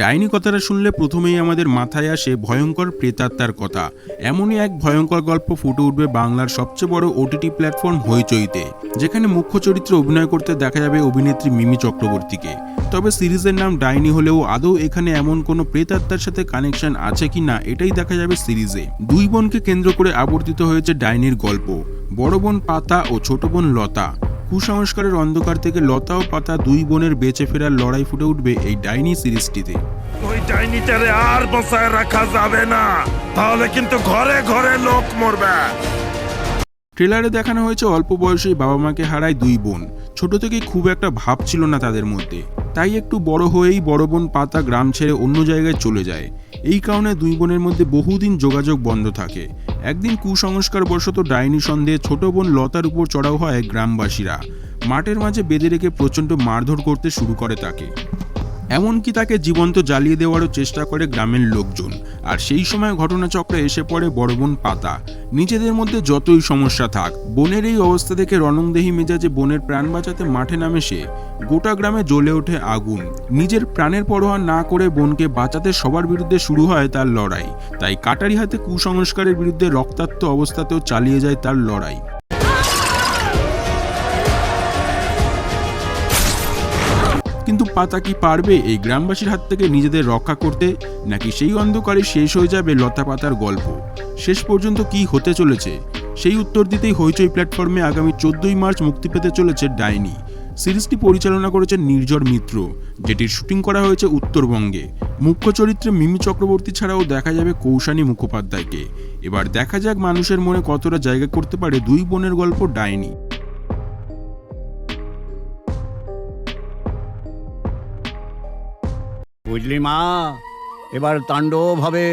ডাইনি কথাটা শুনলে প্রথমেই আমাদের মাথায় আসে ভয়ঙ্কর প্রেতাত্মার কথা। এমনই এক ভয়ঙ্কর গল্প ফুটে উঠবে বাংলার সবচেয়ে বড় ওটিটি প্ল্যাটফর্ম হইচইতে, যেখানে মুখ্য চরিত্রে অভিনয় করতে দেখা যাবে অভিনেত্রী মিমি চক্রবর্তীকে। তবে সিরিজের নাম ডাইনি হলেও আদৌ এখানে এমন কোনো প্রেতাত্মার সাথে কানেকশন আছে কি না, এটাই দেখা যাবে সিরিজে। দুই বোনকে কেন্দ্র করে আবর্তিত হয়েছে ডাইনির গল্প। বড় বোন পাতা ও ছোট বোন লতা। কুসংস্কারের অন্ধকার থেকে লতা ও পাতা দুই বোনের বেঁচে ফেরার লড়াই ফুটে উঠবে এই ডাইনি সিরিজটিতে। ওই ডাইনিটারে আর বসায় রাখা যাবে না। তাহলে কিন্তু ঘরে ঘরে লোক মরবে। ট্রেলারে দেখানো হয়েছে অল্প বয়সেই বাবা মাকে হারায় দুই বোন। ছোট থেকেই খুব একটা ভাব ছিল না তাদের মধ্যে। তাই একটু বড় হয়েই বড় বোন পাতা গ্রাম ছেড়ে অন্য জায়গায় চলে যায়। এই কারণে দুই বোনের মধ্যে বহুদিন যোগাযোগ বন্ধ থাকে। একদিন কুসংস্কার বশত ডাইনি সন্দেহে ছোট বোন লতার উপর চড়াও হয় গ্রামবাসীরা। মাঠের মাঝে বেঁধে রেখে প্রচণ্ড মারধর করতে শুরু করে তাকে। এমনকি তাকে জীবন্ত জ্বালিয়ে দেওয়ারও চেষ্টা করে গ্রামের লোকজন। আর সেই সময় ঘটনাচক্রে এসে পড়ে বড় বোন পাতা। নিজেদের মধ্যে যতই সমস্যা থাক, বোনের এই অবস্থা থেকে রণংদেহী মেজাজে বোনের প্রাণ বাঁচাতে মাঠে নামে সে। গোটা গ্রামে জ্বলে ওঠে আগুন। নিজের প্রাণের পরোয়া না করে বোনকে বাঁচাতে সবার বিরুদ্ধে শুরু হয় তার লড়াই। তাই কাটারি হাতে কুসংস্কারের বিরুদ্ধে রক্তাক্ত অবস্থাতেও চালিয়ে যায় তার লড়াই। পাতা কি পারবে? এই গ্রামবাসীর হাত থেকে নিজেদের রক্ষা করতে নাকি সেই অন্ধকারে শেষ হয়ে যাবে লতা পাতার গল্প? শেষ পর্যন্ত কি হতে চলেছে? সেই উত্তর দিতেই হইচই প্ল্যাটফর্মে আগামী চোদ্দই মার্চ মুক্তি পেতে চলেছে ডাইনি। সিরিজটি পরিচালনা করেছেন নির্জর মিত্র, যেটির শুটিং করা হয়েছে উত্তরবঙ্গে। মুখ্য চরিত্রে মিমি চক্রবর্তী ছাড়াও দেখা যাবে কৌশানী মুখোপাধ্যায়কে। এবার দেখা যাক মানুষের মনে কতটা জায়গা করতে পারে দুই বোনের গল্প ডাইনি। বুঝলি মা? এবার তাণ্ডব হবে